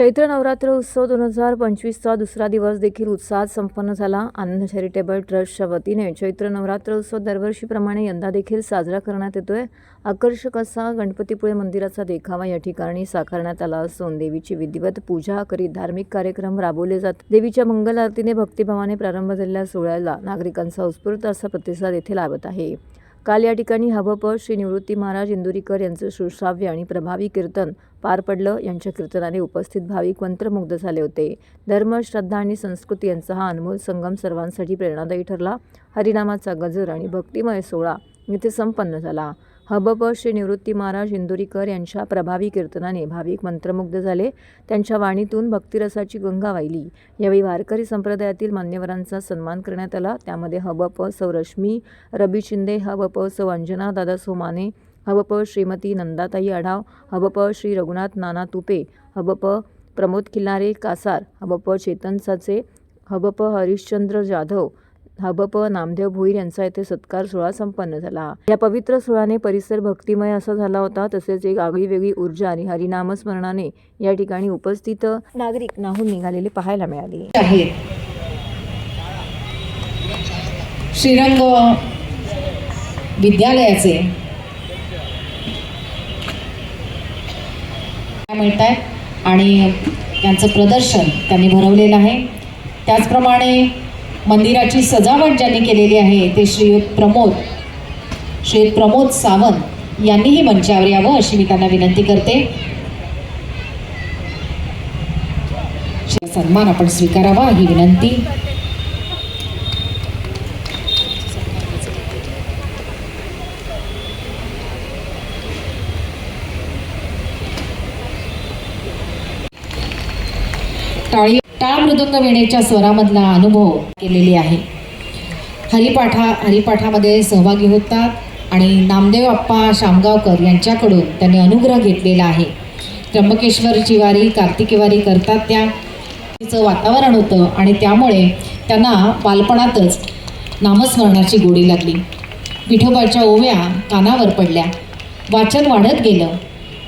चैत्र नवरात्र उत्सव दोन हजार पंचवीसचा दुसरा दिवस देखील उत्साहात संपन्न झाला. आनंद चॅरिटेबल ट्रस्टच्या वतीने चैत्र नवरात्र उत्सव दरवर्षीप्रमाणे यंदा देखील साजरा करण्यात येतोय. आकर्षक असा गणपतीपुळे मंदिराचा देखावा या ठिकाणी साकारण्यात आला असून देवीची विधिवत पूजा करीत धार्मिक कार्यक्रम राबवले जात. देवीच्या मंगल आरतीने भक्तिभावाने प्रारंभ झालेल्या सोहळ्याला नागरिकांचा उत्स्फूर्त असा प्रतिसाद येथे लाभत आहे. काल या ठिकाणी हबप श्री निवृत्ती महाराज इंदुरीकर यांचं सुश्राव्य आणि प्रभावी कीर्तन पार पडलं. यांच्या कीर्तनाने उपस्थित भाविक मंत्रमुग्ध झाले होते. धर्म श्रद्धा आणि संस्कृती यांचा हा अनमोल संगम सर्वांसाठी प्रेरणादायी ठरला. हरिनामाचा गजर आणि भक्तिमय सोहळा इथे संपन्न झाला. हबप श्री निवृत्ती महाराज इंदुरीकर यांच्या प्रभावी कीर्तनाने भाविक मंत्रमुग्ध झाले. त्यांच्या वाणीतून भक्तिरसाची गंगा वाहिली. यावेळी वारकरी संप्रदायातील मान्यवरांचा सन्मान करण्यात आला. त्यामध्ये हबप सौ रश्मी रबी शिंदे हबप सौ अंजना दादा सोमाने हबप श्रीमती नंदाताई आढाव हबप श्री रघुनाथ नाना तुपे हबप प्रमोद खिल्लारे कासार हबप चेतन साचे हबप हरिश्चंद्र जाधव धाबप नामदेव भोईर यांचा येथे सत्कार सोहळा संपन्न झाला. या पवित्र सोहळ्याने परिसर भक्तिमय असा झाला होता तसेच एक आगळी वेगळी ऊर्जा आणि हरिनामस्मरणाने या ठिकाणी उपस्थित नागरिक नाहून निघालेले पाहायला मिळाले. श्रीरंग विद्यालयाचे. मिळत आहेत आणि त्यांचं प्रदर्शन त्यांनी भरवलेलं आहे. त्याचप्रमाणे मंदिराची सजावट ज्यांनी केलेली आहे ते श्रीयुत प्रमोद. श्रीयुत प्रमोद सावंत यांनीही मंचावर यावं अशी मी त्यांना विनंती करते. सन्मान आपण स्वीकारावा ही विनंती. टाळी टाळ मृदुंग वेणेच्या स्वरामधला अनुभव केलेली आहे. हरिपाठा हरिपाठामध्ये सहभागी होतात आणि नामदेव अप्पा शामगावकर यांच्याकडून त्यांनी अनुग्रह घेतलेला आहे. त्र्यंबकेश्वरची वारी कार्तिकी वारी करतात त्या. तिचं वातावरण होतं आणि त्यामुळे त्यांना बालपणातच नामस्मरणाची गोडी लागली. विठोबाच्या ओव्या कानावर पडल्या. वाचन वाढत गेलं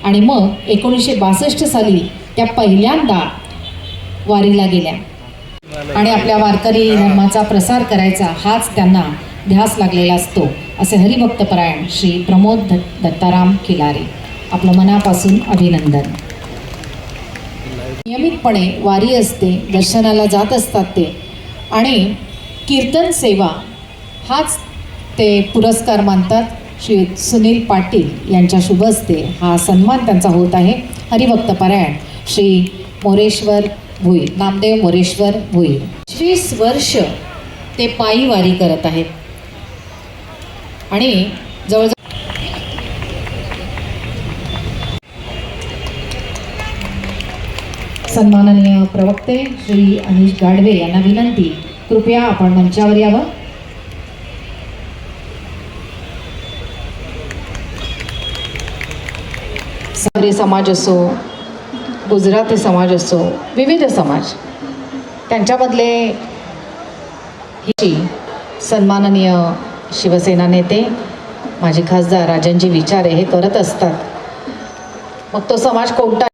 आणि मग एकोणीसशे बासष्ट साली त्या पहिल्यांदा वारीला गेल्या. आणि आपल्या वारकरी धर्माचा प्रसार करायचा हाच त्यांना ध्यास लागलेला असतो असे हरिभक्तपरायण श्री प्रमोद दत्ताराम खिलारे आपलं मनापासून अभिनंदन. नियमितपणे वारी असते दर्शनाला जात असतात ते. आणि कीर्तन सेवा हाच ते पुरस्कार मानतात. श्री सुनील पाटील यांच्या शुभ असते हा सन्मान त्यांचा होत आहे. हरिभक्तपरायण श्री मोरेश्वर भुईर. नामदेव मोरेश्वर भुईर. वीस वर्ष ते पायी वारी करत आहेत. आणि जवळजवळ सन्माननीय प्रवक्ते श्री अनिश गाडवे यांना विनंती कृपया आपण मंचावर यावं. समाज असो गुजराती समाज असो विविध समाज त्यांच्यामधले ही सन्माननीय शिवसेना नेते माझे खासदार राजनजी विचारे हे करत असतात. मग तो समाज कोणता